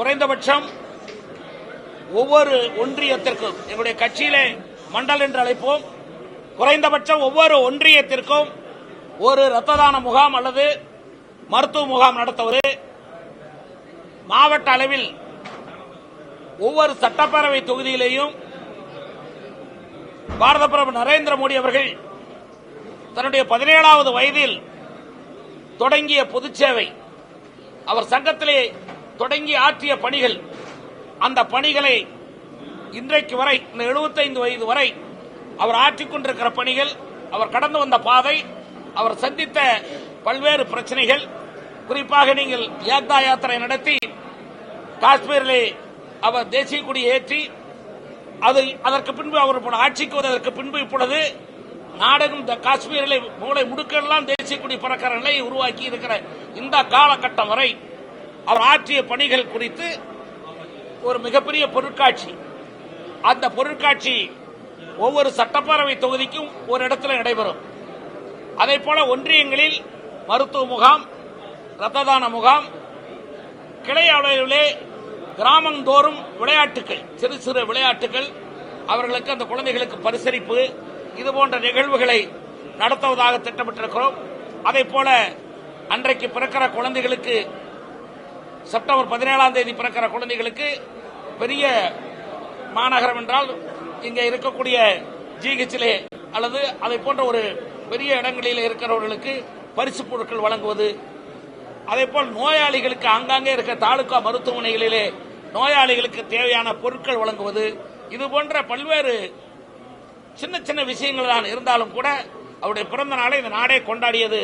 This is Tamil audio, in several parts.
குறைந்தபட்சம் ஒவ்வொரு ஒன்றியத்திற்கும் எங்களுடைய கட்சியிலே மண்டல் என்று அழைப்போம் குறைந்தபட்சம் ஒவ்வொரு ஒன்றியத்திற்கும் ஒரு ரத்த தான முகாம் அல்லது மருத்துவ முகாம் நடத்துவது மாவட்ட அளவில் ஒவ்வொரு சட்டப்பேரவை தொகுதியிலேயும் பாரத பிரதமர் நரேந்திர மோடி அவர்கள் தன்னுடைய பதினேழாவது வயதில் தொடங்கிய பொதுச்சேவை அவர் சங்கத்திலே தொடங்கி ஆற்றிய பணிகள் அந்த பணிகளை இன்றைக்கு வரை இந்த 75 வயது வரை அவர் ஆற்றிக்கொண்டிருக்கிற பணிகள் அவர் கடந்து வந்த பாதை அவர் சந்தித்த பல்வேறு பிரச்சனைகள் குறிப்பாக நீங்கள் யாத்ரா யாத்திரை நடத்தி காஷ்மீரிலே அவர் தேசிய கொடி ஏற்றி அது அதற்கு பின்பு அவர் ஆட்சிக்கு வந்ததற்கு பின்பு இப்பொழுது நாடகம் இந்த காஷ்மீரிலே மூளை முடுக்கெல்லாம் தேசிய கொடி பறக்கிற நிலையை உருவாக்கி இருக்கிற இந்த காலகட்டம் வரை அவர் ஆற்றிய பணிகள் குறித்து ஒரு மிகப்பெரிய பொருட்காட்சி. அந்த பொருட்காட்சி ஒவ்வொரு சட்டப்பேரவை தொகுதிக்கும் ஒரு இடத்துல நடைபெறும். அதே போல ஒன்றியங்களில் மருத்துவ முகாம் ரத்த தான முகாம் கிளை அளவிலே கிராமந்தோறும் விளையாட்டுகள் சிறு சிறு விளையாட்டுகள் அவர்களுக்கு அந்த குழந்தைகளுக்கு பரிசளிப்பு இது போன்ற நிகழ்வுகளை நடத்துவதாக திட்டமிட்டிருக்கிறோம். அதே போல அன்றைக்கு பிறக்கிற குழந்தைகளுக்கு செப்டம்பர் பதினேழாம் தேதி பிறக்கிற குழந்தைகளுக்கு பெரிய மாநகரம் என்றால் இங்கே இருக்கக்கூடிய ஜிஹெச்சிலே அல்லது அதை போன்ற ஒரு பெரிய இடங்களில் இருக்கிறவர்களுக்கு பரிசு பொருட்கள் வழங்குவது. அதேபோல் நோயாளிகளுக்கு ஆங்காங்கே இருக்க தாலுகா மருத்துவமனைகளிலே நோயாளிகளுக்கு தேவையான பொருட்கள் வழங்குவது. இது போன்ற பல்வேறு சின்ன சின்ன விஷயங்கள் தான் இருந்தாலும் கூட அவருடைய பிறந்த நாளை இந்த நாடே கொண்டாடியது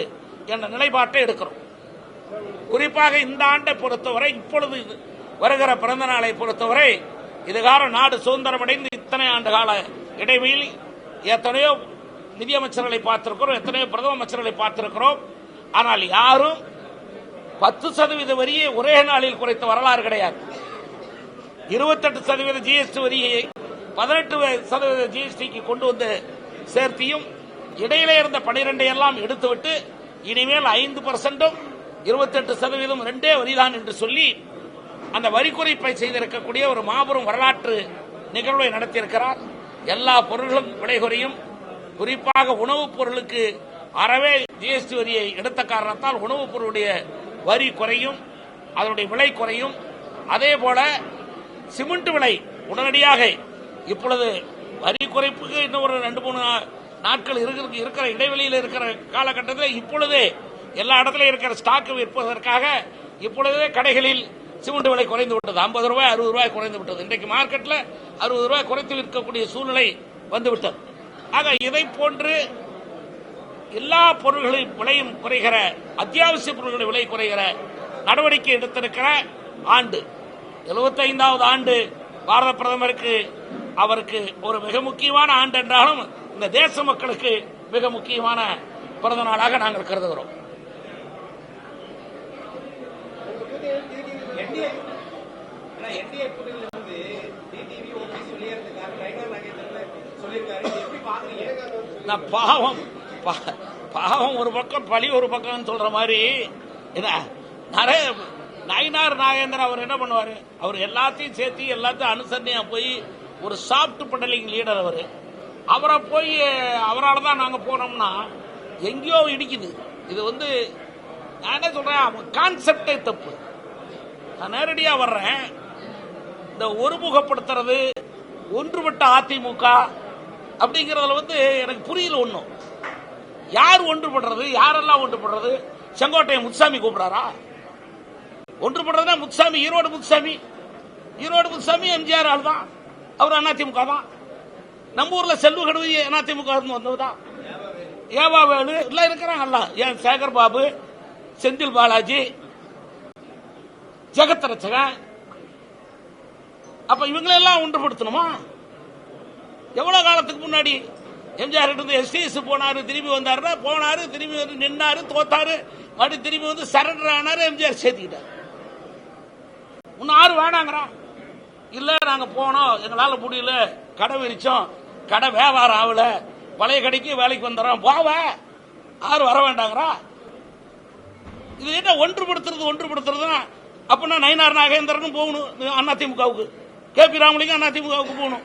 என்ற நிலைப்பாட்டை எடுக்கிறோம். குறிப்பாக இந்த ஆண்டை பொறுத்தவரை இப்பொழுது இது வருகிற பிறந்த நாளை பொறுத்தவரை இதுகார நாடு சுதந்திரமடைந்து இத்தனை ஆண்டு கால இடைவெளியில் எத்தனையோ நிதியமைச்சர்களை பார்த்திருக்கிறோம் எத்தனையோ பிரதம அமைச்சர்களை பார்த்திருக்கிறோம். ஆனால் யாரும் பத்து சதவீத வரியை ஒரே நாளில் குறைத்த வரலாறு கிடையாது. இருபத்தெட்டு சதவீத ஜிஎஸ்டி வரியை பதினெட்டு சதவீத ஜிஎஸ்டிக்கு கொண்டு வந்து சேர்த்தியும் இடையிலே இருந்த பனிரெண்டை எல்லாம் எடுத்துவிட்டு இனிமேல் ஐந்து பர்சன்டும் இருபத்தெட்டு சதவீதம் ரெண்டே வரிதான் என்று சொல்லி அந்த வரி குறைப்பை செய்திருக்கக்கூடிய ஒரு மாபெரும் வரலாற்று நிகழ்வை நடத்தியிருக்கிறார். எல்லா பொருள்களும் விலை குறையும். குறிப்பாக உணவுப் பொருளுக்கு அறவே ஜிஎஸ்டி வரியை எடுத்த காரணத்தால் உணவுப் பொருளுடைய வரி குறையும் அதனுடைய விலை குறையும். அதே போல சிமெண்ட் விலை உடனடியாக இப்பொழுது வரி குறைப்புக்கு இன்னும் ஒரு ரெண்டு மூணு நாட்கள் இருக்கிற இருக்கிற இடைவெளியில் இருக்கிற காலகட்டத்தில் இப்பொழுதே எல்லா இடத்துலையும் இருக்கிற ஸ்டாக்கு விற்பதற்காக இப்பொழுதே கடைகளில் சிமெண்ட் விலை குறைந்து விட்டது. ஐம்பது ரூபாய் அறுபது ரூபாய் குறைந்து விட்டது. இன்றைக்கு மார்க்கெட்டில் அறுபது ரூபாய் குறைத்து விற்கக்கூடிய சூழ்நிலை வந்துவிட்டது ஆக இதை போன்று எல்லா பொருள்களின் விலையும் குறைகிற அத்தியாவசிய பொருள்களின் விலை குறைகிற நடவடிக்கை எடுத்திருக்கிற ஆண்டு. 75வது ஆண்டு பாரத பிரதமருக்கு அவருக்கு ஒரு மிக முக்கியமான ஆண்டு என்றாலும் இந்த தேச மக்களுக்கு மிக முக்கியமான பிறந்த நாளாக நாங்கள் கருதுகிறோம். என்டிஏ ஆனா என்டிஏ கூட்டணியில வந்து டிடிவி ஓபிஎஸ் வெளியேறதுக்காக ரைடர் நாகேந்திரன் சொல்லியிருக்காரு. இதை எப்படி பாக்குறீங்க? நான் பாவம். பா- பாவம் ஒரு பக்கம் பழி ஒரு பக்கம் சொல்ற மாதிரி. என்ன? நிறைய நயினார் நாகேந்திரன் அவர் என்ன பண்ணுவாரு? அவர் எல்லாத்தையும் சேர்த்து எல்லாத்தையும் அனுசரணையா போய் ஒரு சாஃப்ட் பண்டலிங் லீடர் அவர். அவரை போய் அவரால் தான் நாங்க போனோம்னா எங்கேயோ இடிக்குது. இது வந்து நான் என்ன சொல்றேன்? கான்செப்டே தப்பு. நான் நேரடியா வர்றேன். இந்த ஒருமுகப்படுத்துறது ஒன்றுபட்ட அதிமுக அப்படிங்கறதுல வந்து எனக்கு புரியல ஒண்ணும். யார் ஒன்றுபடுறது யாரெல்லாம் ஒன்றுபடுறது? செங்கோட்டையை முத்துசாமி கூப்பிடுறாரா? ஒன்றுபடுறதுனா முத்துசாமி ஈரோடு முத்துசாமி. ஈரோடு முத்துசாமி எம்ஜிஆர் ஆள் தான் அவர் அதிமுக தான். நம்ம ஊர்ல செல்வ கடுவி அதிமுக இருந்து வந்ததுதான் ஏவா வேலு எல்லாம் இருக்கிறாங்கல்ல ஏன் சேகர் பாபு செந்தில் பாலாஜி ஜெகத் ரச்சகன் அப்ப இவங்களெல்லாம் ஒன்றுபடுத்தணுமா எவ்வளவு காலத்துக்கு முன்னாடி எம்ஜிஆர் இருந்து எஸ்டிஎஸ் போனாரு திரும்பி வந்தாரு போனாரு திரும்பி வந்து நின்னாரு தோத்தாரு மறுபடியும் திரும்பி வந்து சரண்டர் ஆனாரு எம்ஜிஆர் சேர்த்துக்கிட்டார். இன்னும் ஆறு வேணாங்கிறான். இல்ல நாங்க போனோம் எங்களால முடியல கடை விரிச்சோம் கடை வியாபாரம் ஆகல பழைய கடைக்கு வேலைக்கு வந்துடுறோம் போவ. ஆறு வர வேண்டாங்கிறா இது என்ன ஒன்றுபடுத்துறது ஒன்றுபடுத்துறதுன்னா அப்படின்னா நயனார் நாகேந்திரனும் போகணும் அதிமுகவுக்கு கே பி ராமலிங்கம் அதிமுகவுக்கு போகணும்.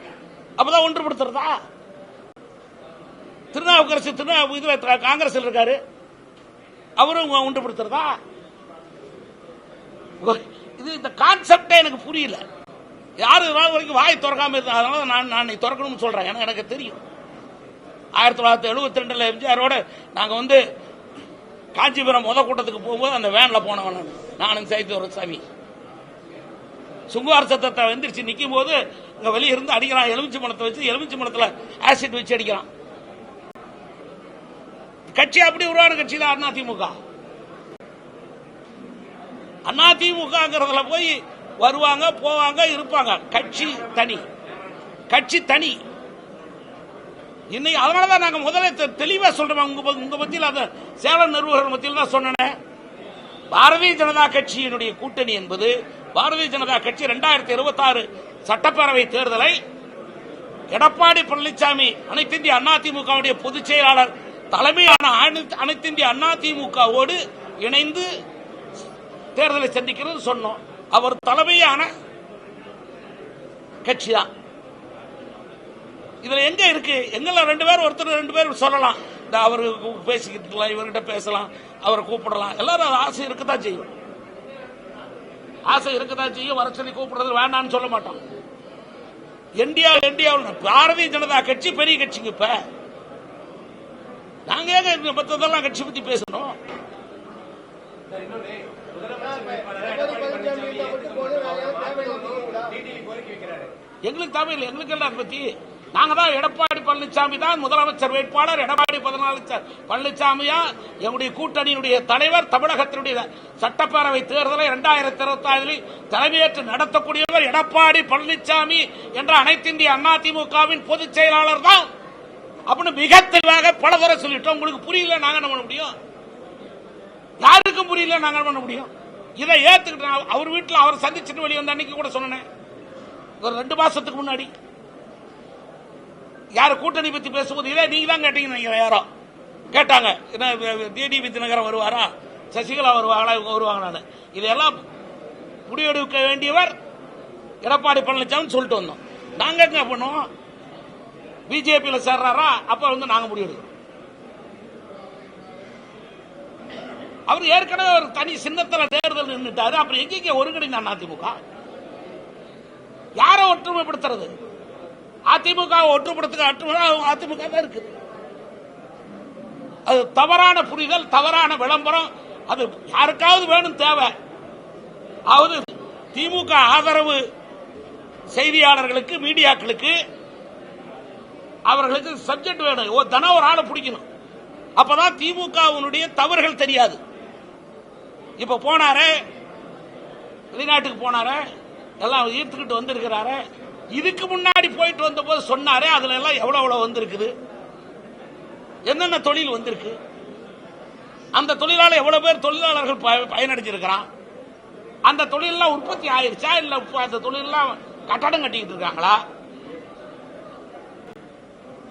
அப்பதான் ஒன்றுபடுத்துறதா? திருநாவுக்கரசு திருநாவு இதுல காங்கிரஸ் இருக்காரு. அவரும் ஒன்றுபடுத்துறதா? இது இந்த கான்செப்டே எனக்கு புரியல. யாரு நாள் வரைக்கும் வாய் திறக்காம இருந்தா அதனால நான் நான் திறக்கணும்னு சொல்றேன். ஏன்னா எனக்கு தெரியும். ஆயிரத்தி தொள்ளாயிரத்தி எழுபத்தி ரெண்டுல எம்ஜிஆரோட நாங்க வந்து காஞ்சிபுரம் முத கூட்டத்துக்கு போகும்போது அந்த வேன்ல போனவன் நானும் சேர்த்து ஒரு சாமி. சுங்குவார் சத்தத்தை எந்திரிச்சு நிற்கும் போது இங்க வெளியே இருந்து அடிக்கிறான். எலுமிச்சி மனத்தை வச்சு எலுமிச்சி மனத்தில் ஆசிட் வச்சு அடிக்கிறான். கட்சி அப்படி உருவான கட்சி தான் அதிமுக. அதிமுகங்கிறதுல போய் வருவாங்க போவாங்க இருப்பாங்க. கட்சி தனி. கட்சி தனி. இன்னைக்கு அதனாலதான் நாங்க முதல்ல தெ- தெளிவா சொல்றோம். உங்க ப- உங்க மத்தியில் அந்த சேலம் நிர்வாகர் மத்தியில் தான் சொன்னேன். பாரதிய ஜனதா கட்சியினுடைய கூட்டணி என்பது பாரதிய ஜனதா கட்சி இரண்டாயிரத்தி இருபத்தி ஆறு சட்டப்பேரவை தேர்தலை எடப்பாடி பழனிசாமி அனைத்திந்திய அண்ணா திமுகவுடைய பொதுச் செயலாளர் தலைமையான அனைத்திந்திய அனைத்து அண்ணா திமுகவோடு இணைந்து தேர்தலை சந்திக்கிறது சொன்னோம். அவர் தலைமையான கட்சி தான் இதுல எங்க இருக்கு? எங்கெல்லாம் ரெண்டு பேரும் ஒருத்தர் ரெண்டு பேரும் சொல்லலாம். இந்த அவர் பேசிக்கிட்டு இருக்கலாம் இவர்கிட்ட பேசலாம் அவரை கூப்பிடலாம். எல்லாரும் அது ஆசை இருக்கத்தான் செய்யும். ஆசை இருக்கத்தான் செய்யும். வர சொல்லி கூப்பிடுறது வேண்டாம்னு சொல்ல மாட்டோம். இந்தியா இந்தியாவில் பாரதிய ஜனதா கட்சி பெரிய கட்சிங்க இப்ப. நாங்க ஏங்க இந்த மத்ததெல்லாம் கட்சி பத்தி பேசணும்? எங்களுக்கு தேவையில்லை எங்களுக்கு எல்லாம் பத்தி நாங்க தான் எடப்பாடி பழனிசாமி தான் முதலமைச்சர் வேட்பாளர் எடப்பாடி பழனிசாமியா எங்களுடைய கூட்டணியினுடைய தலைவர் தமிழகத்தினுடைய சட்டப்பேரவை தேர்தலை இரண்டாயிரத்தி இருபத்தி ஆறில் தலைமையேற்று நடத்தக்கூடியவர் எடப்பாடி பழனிசாமி என்ற அனைத்து இந்திய அண்ணா திமுகவின் பொதுச் செயலாளர் தான். அப்படின்னு மிக தெளிவாக பல தடவை சொல்லிட்டோம். உங்களுக்கு புரியல நாங்க என்ன பண்ண முடியும்? யாருக்கும் புரியல நாங்க என்ன பண்ண முடியும்? இதை ஏத்துக்கிட்டு அவர் வீட்டில் அவர் சந்திச்சுட்டு வெளியே வந்த அன்னைக்கு கூட சொன்னேன். ஒரு ரெண்டு மாசத்துக்கு முன்னாடி. யார் கூட்டணி பத்தி பேசும்போது இதே நீங்க தான் கேட்டீங்க யாரோ? கேட்டாங்க. என்ன டிடி வித்நகரம் வருவாரா? சசிகலா வருவாங்களா? இவங்க வருவாங்களான்னு இதெல்லாம் முடிவெடுக்க வேண்டியவர் எடப்பாடி பழனிசாமி சொல்லிட்டு வந்தோம். நாங்க என்ன பண்ணுவோம் பிஜேபியில சேர்றாரா? அப்ப வந்து நாங்க முடிவெடுக்கிறோம். அவர் ஏற்கனவே ஒரு தனி சின்னத்தில் தேர்தல் நின்றுட்டாரு அப்புறம் எங்கெங்க ஒருங்கிணைந்த அதிமுக? யாரை ஒற்றுமைப்படுத்துறது? அதிமுக ஒற்றுப்படுத்துக அதிமுக தான் இருக்குது. அது தவறான புரிதல் தவறான விளம்பரம் அது யாருக்காவது வேணும் தேவை. அதாவது திமுக ஆதரவு செய்தியாளர்களுக்கு மீடியாக்களுக்கு அவர்களுக்கு சப்ஜெக்ட் வேணும். ஓ தன ஒரு ஆளை பிடிக்கணும். அப்பதான் திமுகவினுடைய தவறுகள் தெரியாது. இப்ப போனாரு வெளிநாட்டுக்கு போனாரு எல்லாம் ஈர்த்துக்கிட்டு வந்திருக்கிறாரு இதுக்கு முன்னாடி போயிட்டு வந்த போது சொன்னாரே அதுல எல்லாம் எவ்வளவு எவ்வளவு வந்திருக்குது? என்னென்ன தொழில் வந்திருக்கு? அந்த தொழிலாளர் எவ்வளவு பேர் தொழிலாளர்கள் ப- பயனடைஞ்சிருக்கிறான்? அந்த தொழிலெல்லாம் உற்பத்தி ஆயிருச்சா? இல்ல அந்த தொழிலெல்லாம் கட்டடம் கட்டிக்கிட்டு இருக்காங்களா?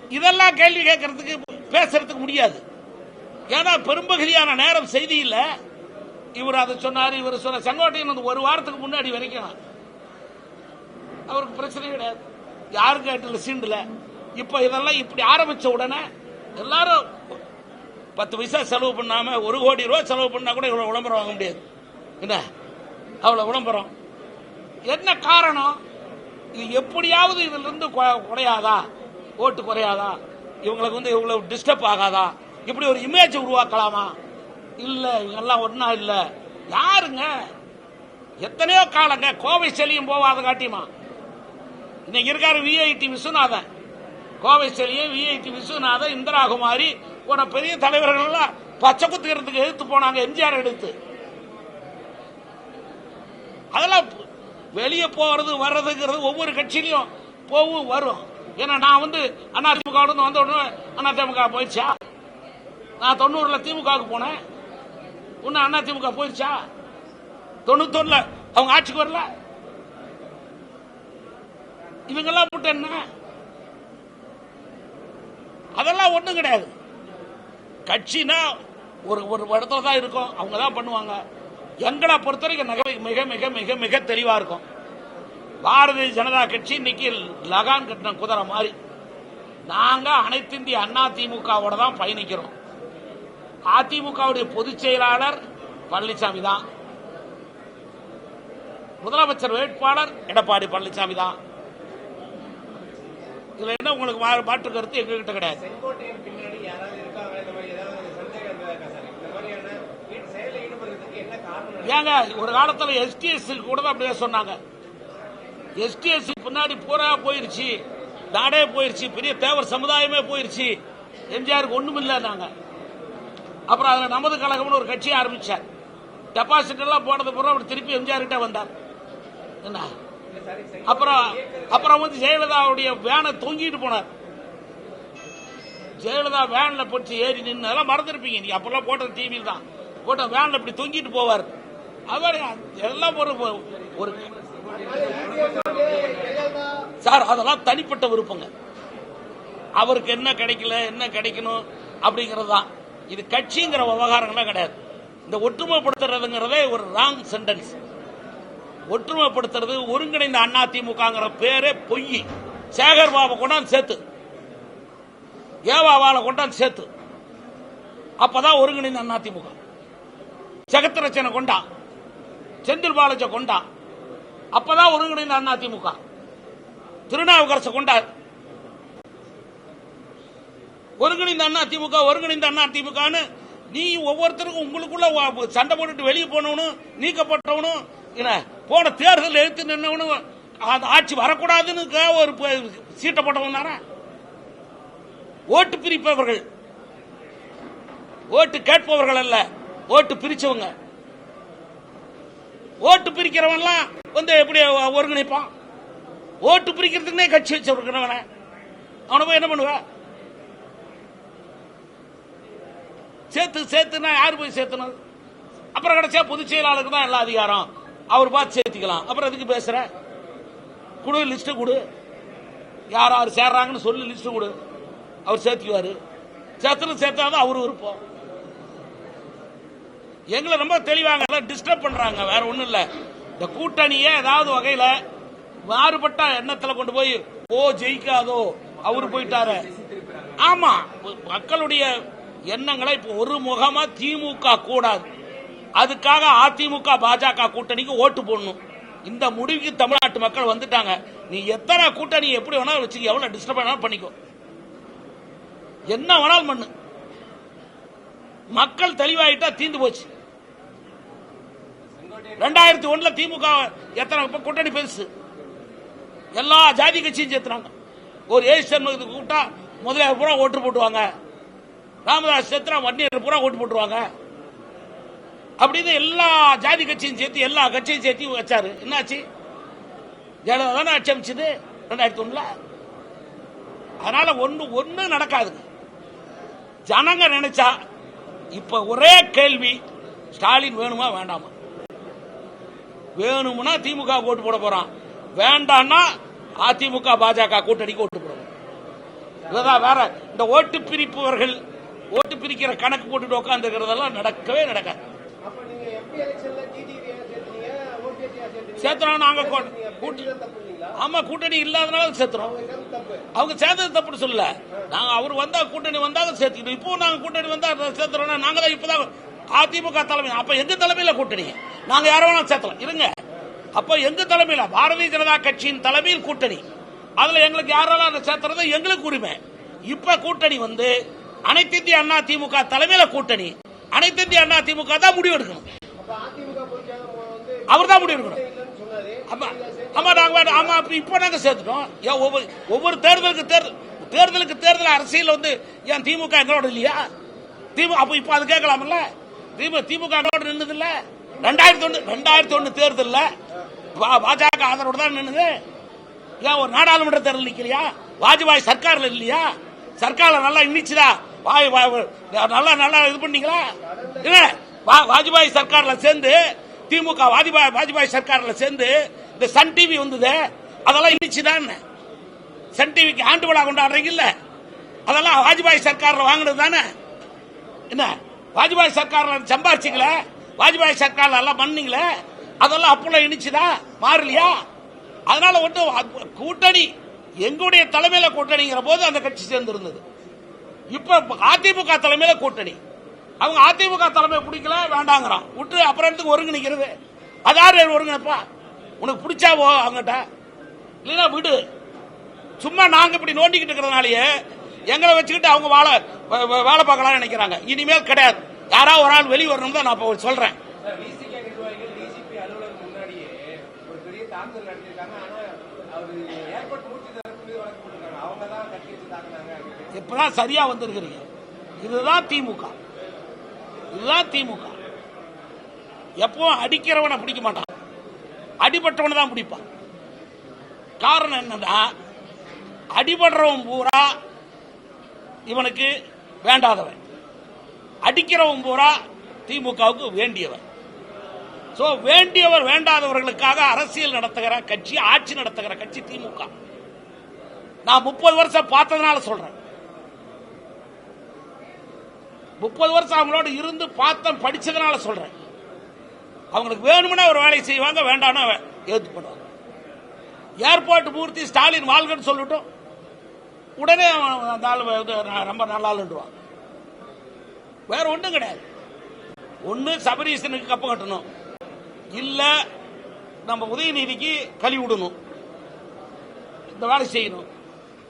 இதெல்லாம் கேள்வி கேட்கறதுக்கு பேசுறதுக்கு முடியாது. ஏன்னா பெரும்பகுதியான நேரம் செய்தியில இவர் அதை சொன்னார் இவர் சொன்ன செங்கோட்டையன் வந்து ஒரு வாரத்துக்கு முன்னாடி வரைக்கும் அவருக்கு பிரச்சனை கிடையாது. யாரும் கேட்டல சீண்டில் இப்ப இதெல்லாம் இப்படி ஆரம்பிச்ச உடனே எல்லாரும் பத்து பைசா செலவு பண்ணாம ஒரு கோடி ரூபாய் செலவு பண்ணா கூட இவ்வளவு விளம்பரம் வாங்க முடியாது. என்ன? அவ்வளவு விளம்பரம். என்ன காரணம்? இது எப்படியாவது இதுல இருந்து கொ- குறையாதா? ஓட்டு குறையாதா? இவங்களுக்கு வந்து இவ்வளவு டிஸ்டர்ப் ஆகாதா? இப்படி ஒரு இமேஜ் உருவாக்கலாமா? இல்ல இவங்கெல்லாம் ஒன்னா இல்ல. யாருங்க? எத்தனையோ காலங்க கோவை செலியும் போவாத காட்டியுமா? இன்னைக்கு இருக்காரு விஐடி விஸ்வநாதன். கோவை செலியும் விஐடி விஸ்வநாதன் இந்திராகுமாரி போன பெரிய தலைவர்கள் எல்லாம் பச்சை குத்துக்கிறதுக்கு எதிர்த்து போனாங்க எம்ஜிஆர் எடுத்து. அதெல்லாம் வெளியே போறது வர்றதுங்கிறது ஒவ்வொரு கட்சியிலையும் போவும் வரும். ஏன்னா நான் வந்து அதிமுக இருந்து வந்த உடனே அதிமுக போயிடுச்சா? நான் தொண்ணூறுல திமுகவுக்கு போனேன். இன்னும் அதிமுக போயிடுச்சா? தொண்ணூத்தொன்னுல அவங்க ஆட்சிக்கு வரல? இவங்கெல்லாம் போட்டு என்ன? அதெல்லாம் ஒண்ணும் கிடையாது. கட்சினா ஒரு ஒரு இடத்துல தான் இருக்கும். அவங்க தான் பண்ணுவாங்க. எங்களை பொறுத்தவரைக்கும் நகை மிக மிக மிக மிக தெளிவா இருக்கும். பாரதிய ஜனதா கட்சி இன்னைக்கு லகான் கட்டின குதிரை மாதிரி. நாங்க அனைத்து இந்திய அண்ணா திமுகவோட தான் பயணிக்கிறோம். அதிமுகவுடைய பொதுச் செயலாளர் பழனிசாமி தான் முதலமைச்சர் வேட்பாளர் எடப்பாடி பழனிசாமி தான் இதுல என்ன உங்களுக்கு மாற்று கருத்து எங்ககிட்ட கிடையாது. ஏங்க ஒரு காலத்துல எஸ்டிஎஸ் கூட அப்படியே சொன்னாங்க. எஸ்டிஎஸ் பின்னாடி பூரா போயிருச்சு. நாடே போயிருச்சு. பெரிய தேவர் சமுதாயமே போயிருச்சு. எம்ஜிஆருக்கு ஒண்ணும் நாங்க அப்புறம் அதுல நமது கழகம்னு ஒரு கட்சி ஆரம்பிச்சார். டெபாசிட் எல்லாம் போனது பூரா அவர் திருப்பி எம்ஜிஆர் கிட்ட வந்தார். என்ன? அப்புறம் அப்புறம் வந்து ஜெயலலிதாவுடைய வேனை தொங்கிட்டு போனார். ஜெயலலிதா வேன்ல போட்டு ஏறி நின்று அதெல்லாம் மறந்துருப்பீங்க. நீங்க அப்பெல்லாம் போட்டது டிவியில் தான். போட்ட வேன்ல இப்படி தொங்கிட்டு போவார். அவர் எல்லாம் ஒரு ஒரு சார் அதெல்லாம் தனிப்பட்ட விருப்பங்க. அவருக்கு என்ன கிடைக்கல என்ன கிடைக்கணும் அப்படிங்கிறது தான். இது கட்சிங்கிற விவகாரங்கள்லாம் கிடையாது. இந்த ஒற்றுமைப்படுத்துறதுங்கிறதே ஒரு ராங் சென்டென்ஸ் ஒற்றுமைப்படுத்துறது ஒருங்கிணைந்த அண்ணா திமுகங்கிற பேரே பொய். சேகர் பாபு கொண்டாந்து சேர்த்து. ஏவாவால கொண்டாந்து சேர்த்து. அப்பதான் ஒருங்கிணைந்த அண்ணா திமுக. ஜெகத்ரட்சனை கொண்டா. செந்தில் பாலாஜி கொண்டா. அப்பதான் ஒருங்கிணைந்த அண்ணா திமுக. திருநாவுக்கரசு கொண்டார் ஒருங்கிணைந்த அண்ணா திமுக ஒருங்கிணைந்த அண்ணா திமுகன்னு நீ ஒவ்வொருத்தருக்கும் உங்களுக்குள்ள சண்டை போட்டுட்டு வெளியே போனவனும் நீக்கப்பட்டவனும் என்ன போன தேர்தல் எழுத்து நின்னவனும் அந்த ஆட்சி வரக்கூடாதுன்னு ஒரு சீட்டை போட்டவன் தானே? ஓட்டு பிரிப்பவர்கள். ஓட்டு கேட்பவர்கள் அல்ல ஓட்டு பிரிச்சவங்க. ஓட்டு பிரிக்கிறவன்லாம் வந்து எப்படி ஒருங்கிணைப்பான்? ஓட்டு பிரிக்கிறதுக்குனே கட்சி வச்சிருக்கிறவன. அவனை போய் என்ன பண்ணுவ? சேர்த்து சேர்த்துனா யார் போய் சேர்த்தணும்? அப்புறம் கிடைச்சா பொதுச் செயலாளருக்கு தான் எல்லா அதிகாரம். அவர் பார்த்து சேர்த்திக்கலாம். அப்புறம் அதுக்கு பேசுற? கொடு லிஸ்ட் கொடு. யார் யார் சேர்றாங்கன்னு சொல்லி லிஸ்ட் கொடு. அவர் சேர்த்திக்குவார். சேர்த்துன்னு சேர்த்தாதான் அவர் விருப்பம் எங்களை ரொம்ப தெளிவாங்க டிஸ்டர்ப் பண்றாங்க வேற ஒண்ணும் இல்ல. இந்த கூட்டணியே ஏதாவது வகையில மாறுபட்ட எண்ணத்துல கொண்டு போய் ஓ ஜெயிக்காதோ. அவரு போயிட்டாரு. ஆமா மக்களுடைய எண்ணங்களை இப்ப ஒரு முகமா திமுக கூடாது. அதுக்காக அதிமுக பாஜக கூட்டணிக்கு ஓட்டு போடணும். இந்த முடிவுக்கு தமிழ்நாட்டு மக்கள் வந்துட்டாங்க. நீ எத்தனை கூட்டணி எப்படி வேணாலும் வச்சு எவ்வளவு டிஸ்டர்ப் வேணாலும் பண்ணிக்கோ. என்ன வேணாலும் பண்ணு. மக்கள் தெளிவாயிட்டா தீந்து போச்சு. ரெண்டாயிரத்தி ஒண்ணுல திமுக எத்தனை கூட்டணி பெருசு. எல்லா ஜாதி கட்சியும் சேர்த்துறாங்க ஒரு ஏசி சண்முகத்துக்கு கூப்பிட்டா முதலியார் பூரா ஓட்டு போட்டுவாங்க ராமதாஸ் சேர்த்துனா வன்னியர் பூரா ஓட்டு போட்டுருவாங்க. அப்படின்னு எல்லா ஜாதி கட்சியும் சேர்த்து எல்லா கட்சியும் சேர்த்து வச்சாரு. என்னாச்சு? ஜனதா தானே ஆட்சி அமைச்சது ரெண்டாயிரத்தி ஒண்ணுல? அதனால ஒண்ணு ஒண்ணு நடக்காதுங்க ஜனங்க நினைச்சா இப்ப ஒரே கேள்வி ஸ்டாலின் வேணுமா வேண்டாமா? வேணும்னா திமுக ஓட்டு போட போறான். வேண்டாம்னா அதிமுக பாஜக கூட்டணிக்கு ஓட்டு போட இதுதான் வேற இந்த ஓட்டு பிரிப்பவர்கள் ஓட்டு பிரிக்கிற கணக்கு போட்டுட்டு உட்காந்துருக்கிறதெல்லாம் நடக்கவே நடக்காது. சேர்த்துறோம் நாங்க கூ- ஆமா கூட்டணி இல்லாதனால சேர்த்துறோம். அவங்க சேர்ந்தது தப்புன்னு சொல்லல. நாங்க அவர் வந்தா கூட்டணி வந்தா சேர்த்துக்கிட்டோம் இப்போ நாங்க கூட்டணி வந்தா சேர்த்துறோம் நாங்க தான் இப்பதான் அதிமுக தலைமை. அப்ப எங்க தலைமையில கூட்டணி? நாங்க யார வேணாலும் சேர்த்தலாம் இருங்க. அப்ப எங்க தலைமையில? பாரதிய ஜனதா கட்சியின் தலைமையில் கூட்டணி. அதுல எங்களுக்கு யாரெல்லாம் சேர்த்துறது எங்களுக்கு உரிமை. இப்ப கூட்டணி வந்து அனைத்து இந்திய அண்ணா திமுக தலைமையில கூட்டணி. அனைத்து இந்திய அண்ணா திமுக தான் முடிவெடுக்கணும். அவர் தான் முடிவு எடுக்கணும். ஆமா நாங்க. ஆமா இப்ப நாங்க சேர்த்துட்டோம். ஒவ்வொரு ஒவ்வொரு தேர்தலுக்கு தேர்தல் தேர்தலுக்கு தேர்தல் அரசியல் வந்து ஏன் திமுக எங்களோட இல்லையா? திமுக அப்ப இப்ப அது கேட்கலாம்ல திமுக திமுக எங்களோட நின்னது இல்ல ரெண்டாயிரத்தி ஒண்ணு ரெண்டாயிரத்தி ஒண்ணு தேர்தல்ல பாஜக ஆதரவோட தான் நின்னுது. ஏன் ஒரு நாடாளுமன்ற தேர்தல் நிக்கலையா? வாஜ்பாய் சர்க்கார்ல இல்லையா? சர்க்கார்ல நல்லா இன்னிச்சுதா வாய் நல்லா நல்லா இது பண்ணீங்களா? வாஜ்பாய் சர்க்கார்ல சேர்ந்து திமுக வாஜ்பாய் வாஜ்பாய் சர்க்கார்ல சேர்ந்து இந்த சன் டிவி வந்தது. அதெல்லாம் இன்னிச்சுதான் சன் டிவிக்கு ஆண்டு விழா கொண்டாடுறீங்கல்ல அதெல்லாம் வாஜ்பாய் சர்க்கார்ல வாங்கினது தானே? என்ன? வாஜ்பாய் சர்க்கார்ல சம்பாரிச்சிக்கல? வாஜ்பாய் சர்க்கார்ல எல்லாம் பண்ணீங்களே? அதெல்லாம் அப்பெல்லாம் இனிச்சுதா மாறலையா? அதனால ஒன்றும் கூட்டணி எங்களுடைய தலைமையில கூட்டணிங்கிற போது அந்த கட்சி சேர்ந்து இருந்தது இப்ப அதிமுக தலைமையில கூட்டணி. அவங்க அதிமுக தலைமை பிடிக்கல வேண்டாங்கிறான். விட்டு அப்புறம் எடுத்துக்கு ஒருங்கிணைக்கிறது அதாரு ஒருங்கிணைப்பா? உனக்கு பிடிச்சாவோ அவங்ககிட்ட இல்லைன்னா விடு. சும்மா நாங்க இப்படி நோண்டிக்கிட்டு இருக்கிறதுனாலயே எங்களை வச்சுக்கிட்டு அவங்க வாழ வேலை பார்க்கலாம்னு நினைக்கிறாங்க. இனிமேல் கிடையாது. யாராவது ஒரு ஆள் வெளியே வரணும் தான் நான் இப்ப சொல்றேன். இப்பதான் சரியா வந்திருக்கிறீங்க. இதுதான் திமுக. இதுதான் திமுக. எப்பவும் அடிக்கிறவனை பிடிக்க மாட்டான். அடிபட்டவனை தான் பிடிப்பான். காரணம் என்னன்னா அடிபடுறவன் பூரா இவனுக்கு வேண்டாதவன். அடிக்கிறவன் பூரா திமுகவுக்கு வேண்டியவன். சோ வேண்டியவர் வேண்டாதவர்களுக்காக அரசியல் நடத்துகிற கட்சி ஆட்சி நடத்துகிற கட்சி திமுக. நான் முப்பது வருஷம் பார்த்ததுனால சொல்றேன். முப்பது வருஷம் அவங்களோட இருந்து பார்த்தேன் படிச்சதுனால சொல்றேன். அவங்களுக்கு வேணும்னா ஒரு வேலையை செய்வாங்க வேண்டாம்னா வே- ஏத்து பண்ணுவாங்க ஏர்போர்ட் பூர்த்தி ஸ்டாலின் வாழ்கன்னு சொல்லட்டும். உடனே அவன் அந்த ஆள் வந்து ரொம்ப நல்லா வேற ஒன்றும் கிடையாது. ஒன்று சபரீசனுக்கு கப்பம் கட்டணும். இல்லை நம்ம உதயநிதிக்கு கழி விடணும். இந்த வேலை செய்யணும்.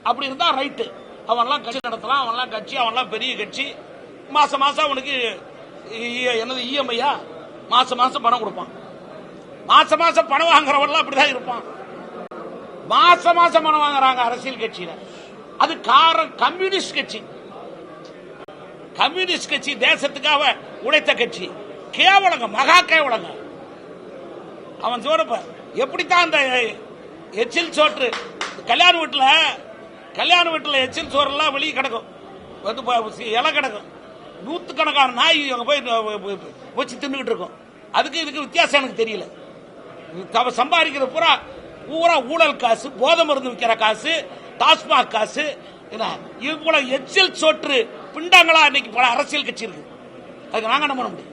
அப்படி இருந்தால் ரைட்டு. அவன்லாம் கட்சி நடத்தலாம் அவன்லாம் கட்சி அவன்லாம் பெரிய கட்சி. மாசம் மாசம் அவனுக்கு என்னது இஎம்ஐயா மாசம் மாசம் பணம் கொடுப்பான். மாசம் மாசம் பணம் வாங்குறவன்லாம் அப்படிதான் இருப்பான். மாசம் மாசம் பணம் வாங்குறாங்க அரசியல் கட்சியில. அது காரணம் கம்யூனிஸ்ட் கட்சி. கம்யூனிஸ்ட் கட்சி தேசத்துக்காக உழைத்த கட்சி. கேவலங்க மகா கேவலங்க. அவன் சொல்றப்ப எப்படித்தான் அந்த எச்சில் சோற்று கல்யாண வீட்டுல கல்யாண வீட்டுல எச்சில் சோறெல்லாம் வெளியே கிடக்கும். வந்து இலை கிடக்கும். நூற்றுக்கணக்கான நாய் அங்க போய் வச்சு தின்னுகிட்டு இருக்கும். அதுக்கு இதுக்கு வித்தியாசம் எனக்கு தெரியல. அவன் சம்பாதிக்கிற பூரா பூரா ஊழல் காசு போதை மருந்து விற்கிற காசு டாஸ்மாக் காசு என்ன இது போல எச்சில் சோற்று பிண்டாங்களா இன்னைக்கு பல அரசியல் கட்சி இருக்கு. அதுக்கு நாங்க என்ன பண்ண முடியும்?